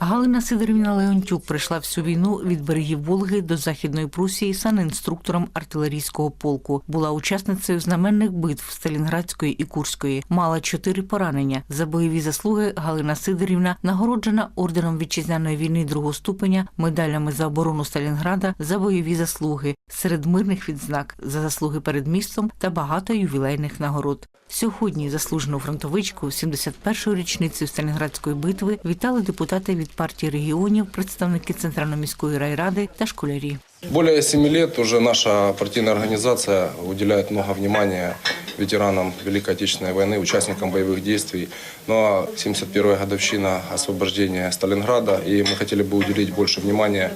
Галина Сидорівна Леонтюк прийшла всю війну від берегів Волги до Західної Прусії санінструктором артилерійського полку. Була учасницею знаменних битв Сталінградської і Курської. Мала чотири поранення. За бойові заслуги Галина Сидорівна нагороджена орденом вітчизняної війни другого ступеня, медалями за оборону Сталінграда, за бойові заслуги, серед мирних відзнак за заслуги перед містом та багато ювілейних нагород. Сьогодні заслужену фронтовичку 71-ї річниці Сталінградської битви вітали депутати від партії регіонів, представники Центральної міської райради та школярі. Более семи лет уже наша партийная организация уделяет много внимания ветеранам Великой Отечественной войны, участникам боевых действий. Ну а 71-я годовщина освобождения Сталинграда, и мы хотели бы уделить больше внимания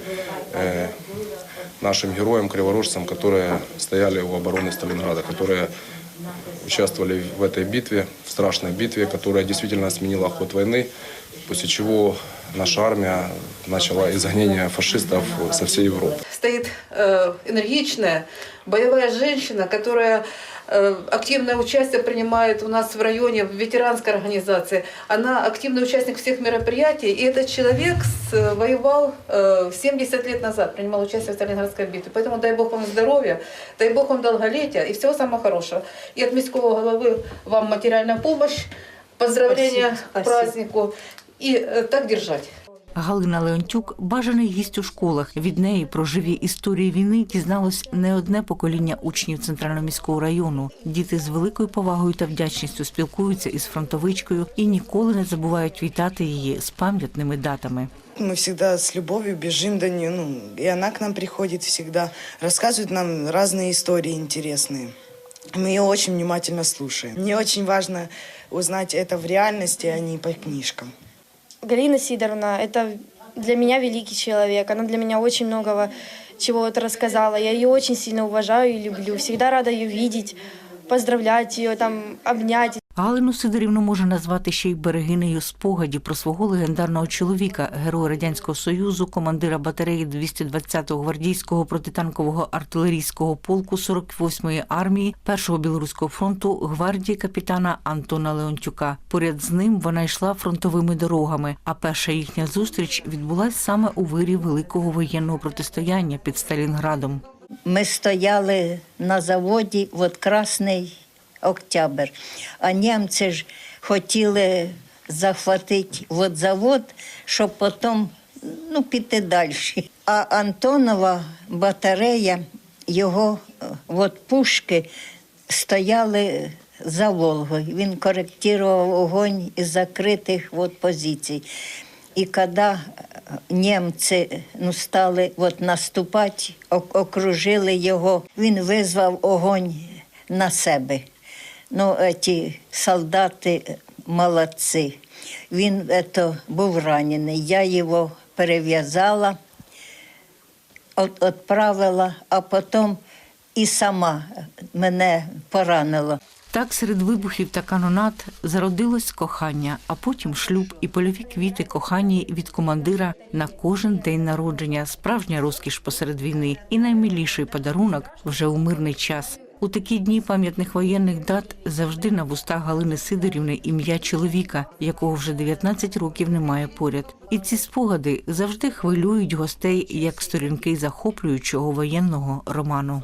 э, нашим героям, криворожцам, которые стояли у обороны Сталинграда, которые участвовали в этой битве, в страшной битве, которая действительно сменила ход войны, после чего наша армия начала изгонение фашистов со всей Европы. стоит э, энергичная, боевая женщина, которая э, активное участие принимает у нас в районе, в ветеранской организации. Она активный участник всех мероприятий. И этот человек с- воевал э, 70 лет назад, принимал участие в Сталинградской битве. Поэтому дай Бог вам здоровья, дай Бог вам долголетия и всего самого хорошего. И от міського головы вам материальная помощь, поздравления Спасибо, к спасибо. празднику. И э, так держать. Галина Леонтюк бажаний гість у школах. Від неї про живі історії війни дізналось не одне покоління учнів центрального міського району. Діти з великою повагою та вдячністю спілкуються із фронтовичкою і ніколи не забувають вітати її з пам'ятними датами. Мы всегда с любовью бежим до нее, ну, и она к нам приходит всегда, рассказывает нам разные истории интересные. Мы ее очень внимательно слушаем. Мне очень важно узнать это в реальности, а не по книжкам. Галина Сидоровна – это для меня великий человек. Она для меня очень многого чего-то рассказала. Я ее очень сильно уважаю и люблю. Всегда рада ее видеть, поздравлять ее, там, обнять. Галину Сидорівну можна назвати ще й берегинею спогадів про свого легендарного чоловіка, героя радянського союзу, командира батареї 220-го гвардійського протитанкового артилерійського полку 48-ї армії Першого білоруського фронту гвардії капітана Антона Леонтюка. Поряд з ним вона йшла фронтовими дорогами. А перша їхня зустріч відбулась саме у вирі великого воєнного протистояння під Сталінградом. Ми стояли на заводі, от Красний Октябрь. А німці ж хотіли захватити от завод, щоб потім ну, піти далі. А Антонова батарея, його е, от пушки стояли за Волгою. Він коректував огонь із закритих от позицій. І коли німці ну, стали от наступати, окружили його, він визвав огонь на себе. Ну, ці солдати молодці. Він ето, був ранений. Я його перев'язала, відправила, а потім і сама мене поранила. Так, серед вибухів та канонат зародилось кохання, а потім шлюб і польові квіти кохання від командира на кожен день народження, справжня розкіш посеред війни і наймиліший подарунок вже у мирний час. У такі дні пам'ятних воєнних дат завжди на вустах Галини Сидорівни ім'я чоловіка, якого вже 19 років немає поряд. І ці спогади завжди хвилюють гостей як сторінки захоплюючого воєнного роману.